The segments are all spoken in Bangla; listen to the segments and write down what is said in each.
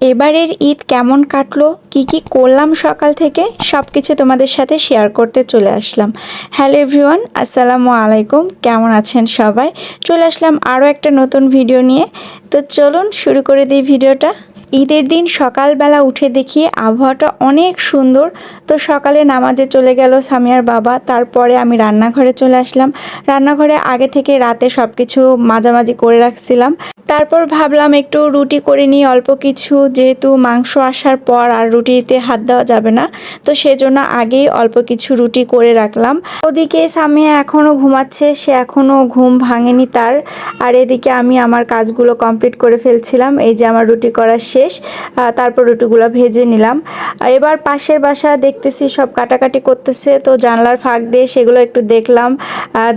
এবারের ঈদ কেমন কাটলো? কি কি করলাম সকাল থেকে? সব কিছু তোমাদের সাথে শেয়ার করতে চলে আসলাম। হ্যালো এভরিওয়ান আসসালামু আলাইকুম। কেমন আছেন সবাই? চলে আসলাম আরও একটা নতুন ভিডিও নিয়ে। তো চলুন শুরু করে দিই ভিডিওটা ঈদের দিন সকালবেলা উঠে দেখি আবহাওয়াটা অনেক সুন্দর। তো সকালে নামাজে চলে গেল সামিয়ার বাবা। তারপরে আমি রান্নাঘরে চলে আসলাম। রান্নাঘরে আগে থেকে রাতে সব কিছু মাঝামাঝি করে রাখছিলাম। তারপর ভাবলাম একটু রুটি করে নিই, অল্প কিছু। যেহেতু মাংস আসার পর আর রুটিতে হাত দেওয়া যাবে না, তো সেজন্য আগেই অল্প কিছু রুটি করে রাখলাম। ওদিকে সামিয়া এখনও ঘুমাচ্ছে, সে এখনও ঘুম ভাঙেনি তার। আর এদিকে আমি আমার কাজগুলো কমপ্লিট করে ফেলছিলাম। এই যে আমার রুটি করা শেষ তারপর রুটিগুলো ভেজে নিলাম। এবার পাশের বাসা দেখতেছি সব কাটাকাটি করতেছে, তো জানলার ফাঁক দিয়ে সেগুলো একটু দেখলাম।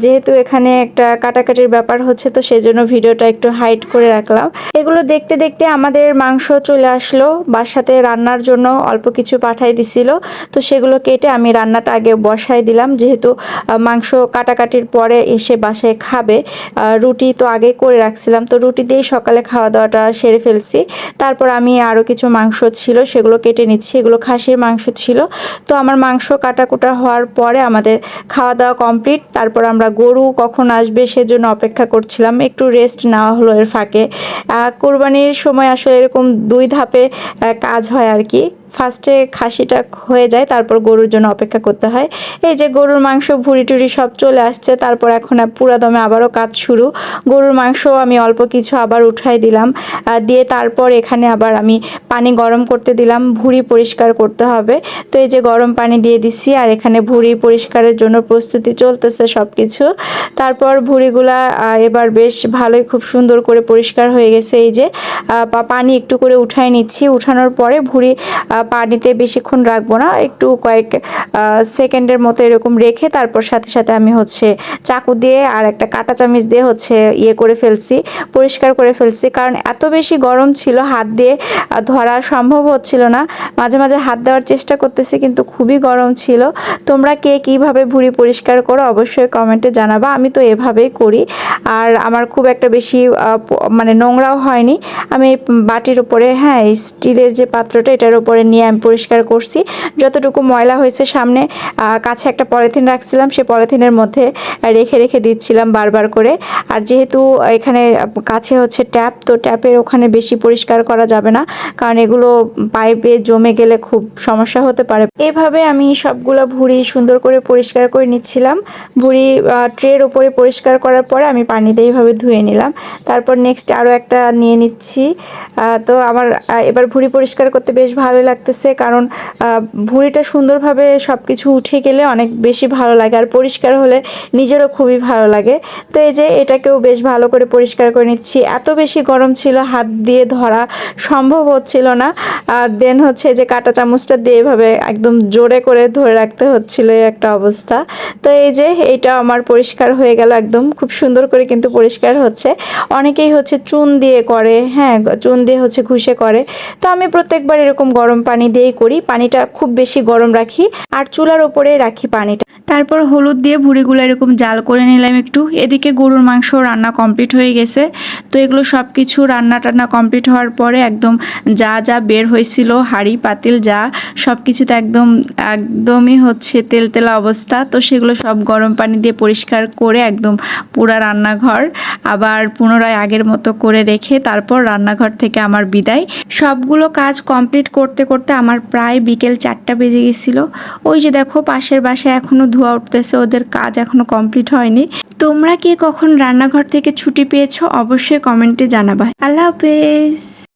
যেহেতু এখানে একটা কাটাকাটির ব্যাপার হচ্ছে, তো সেজন্য ভিডিওটা একটু হাইড করে রাখলাম। এগুলো দেখতে দেখতে আমাদের মাংস চলে আসলো, বাসাতে রান্নার জন্য অল্প কিছু পাঠাই দিছিল, তো সেগুলো কেটে আমি রান্নাটা আগে বসাই দিলাম। যেহেতু মাংস কাটাকাটির পরে এসে বাসায় খাবে রুটি তো আগে করে রাখছিলাম, তো রুটি দিয়েই সকালে খাওয়া দাওয়াটা সেরে ফেলছি। তারপর আমি আরও কিছু মাংস ছিল, সেগুলো কেটে নিচ্ছি। এগুলো খাসির মাংস ছিল। তো আমার মাংস কাটাকুটা হওয়ার পরে আমাদের খাওয়া দাওয়া কমপ্লিট। তারপর আমরা গরু কখন আসবে সেজন্য অপেক্ষা করছিলাম। একটু রেস্ট নেওয়া হলো এর ফাঁকে। কোরবানির সময় আসলে এরকম দুই ধাপে কাজ হয় আর কি। ফার্স্টে খাসিটা হয়ে যায়, তারপর গরুর জন্য অপেক্ষা করতে হয়। এই যে গরুর মাংস, ভুড়ি টুড়ি সব চলে আসছে, তারপর এখন পুরা দমে আবারও কাজ শুরু। গরুর মাংস আমি অল্প কিছু আবার উঠাই দিলাম দিয়ে তারপর এখানে আবার আমি পানি গরম করতে দিলাম, ভুড়ি পরিষ্কার করতে হবে। তো এই যে গরম পানি দিয়ে দিছি, আর এখানে ভুড়ি পরিষ্কারের জন্য প্রস্তুতি চলতেছে সব কিছু তারপর ভুড়িগুলা এবার বেশ ভালোই খুব সুন্দর করে পরিষ্কার হয়ে গেছে। এই যে পানি একটু করে উঠাই নিচ্ছি। উঠানোর পরে ভুড়ি পানিতে বেশিক্ষণ রাখব না। একটু কয়েক সেকেন্ডের মতো এরকম রেখে তারপর সাথে সাথে আমি হচ্ছে চাকু দিয়ে আর একটা কাঁটা চামিচ দিয়ে হচ্ছে ইয়ে করে ফেলছি, পরিষ্কার করে ফেলছি। কারণ এত বেশি গরম ছিল, হাত দিয়ে ধরা সম্ভব হচ্ছিল না। মাঝে মাঝে হাত দেওয়ার চেষ্টা করতেছি কিন্তু খুবই গরম ছিল। তোমরা কে কীভাবে ভুঁড়ি পরিষ্কার করো অবশ্যই কমেন্টে জানাবা। আমি তো এভাবেই করি। আর আমার খুব একটা বেশি মানে নোংরাও হয়নি। আমি বাটির উপরে হ্যাঁ স্টিলের যে পাত্রটা, এটার উপরে নিয়ে আমি পরিষ্কার করছি। যতটুকু ময়লা হয়েছে সামনে কাছে একটা পলিথিন রাখছিলাম, সে পলিথিনের মধ্যে রেখে রেখে দিচ্ছিলাম বারবার করে। আর যেহেতু এখানে কাছে হচ্ছে ট্যাপ, তো ট্যাপের ওখানে বেশি পরিষ্কার করা যাবে না, কারণ এগুলো পাইপে জমে গেলে খুব সমস্যা হতে পারে। এভাবে আমি সবগুলো ভুঁড়ি সুন্দর করে পরিষ্কার করে নিচ্ছিলাম। ভুঁড়ি ট্রের উপরে পরিষ্কার করার পরে আমি পানি দিয়ে এইভাবে ধুয়ে নিলাম। তারপর নেক্সট আরও একটা নিয়ে নিচ্ছি। তো আমার এবার ভুঁড়ি পরিষ্কার করতে বেশ ভালো লাগতেছে, কারণ ভুঁড়িটা সুন্দরভাবে সব কিছু উঠে গেলে অনেক বেশি ভালো লাগে আর পরিষ্কার হলে নিজেরও খুবই ভালো লাগে। তো এই যে এটাকেও বেশ ভালো করে পরিষ্কার করে নিচ্ছি। এত বেশি গরম ছিল, হাত দিয়ে ধরা সম্ভব হচ্ছিল না। দেন হচ্ছে যে কাঁটা চামচটা দিয়ে এভাবে একদম জোরে করে ধরে রাখতে হচ্ছিল একটা অবস্থা। তো এই যে এইটা আমার পরিষ্কার হয়ে গেল একদম, খুব সুন্দর করে কিন্তু পরিষ্কার হচ্ছে। অনেকেই হচ্ছে চুন দিয়ে করে হ্যাঁ চুন দিয়ে হচ্ছে ঘুষে করে। তো আমি প্রত্যেকবার এরকম গরম পানি দিয়েই করি, পানিটা খুব বেশি গরম রাখি আর চুলার ওপরে রাখি পানিটা। তারপর হলুদ দিয়ে ভুড়িগুলো এরকম জাল করে নিলাম একটু। এদিকে গরুর মাংস রান্না কমপ্লিট হয়ে গেছে। তো এগুলো সব কিছু রান্না টান্না কমপ্লিট হওয়ার পরে একদম যা যা বের হয়েছিল, হাঁড়ি, পাতিল যা সব কিছুতে একদম, একদমই হচ্ছে তেল তেলা অবস্থা। তো সেগুলো সব গরম পানি দিয়ে পরিষ্কার করে একদম পুরা রান্নাঘর আবার পুনরায় আগের মতো করে রেখে তারপর রান্নাঘর থেকে আমার বিদায়। সবগুলো কাজ কমপ্লিট করতে করতে আমার প্রায় বিকেল চারটা বেজে গেছিল। ওই যে দেখো, পাশের বাসায় এখনও ধোয়া উঠতেছে, ওদের কাজ এখনও কমপ্লিট হয়নি। তোমরা কে কখন রান্নাঘর থেকে ছুটি পেয়েছ? অবশ্যই কমেন্টে জানাবা। আল্লাহ হাফেজ।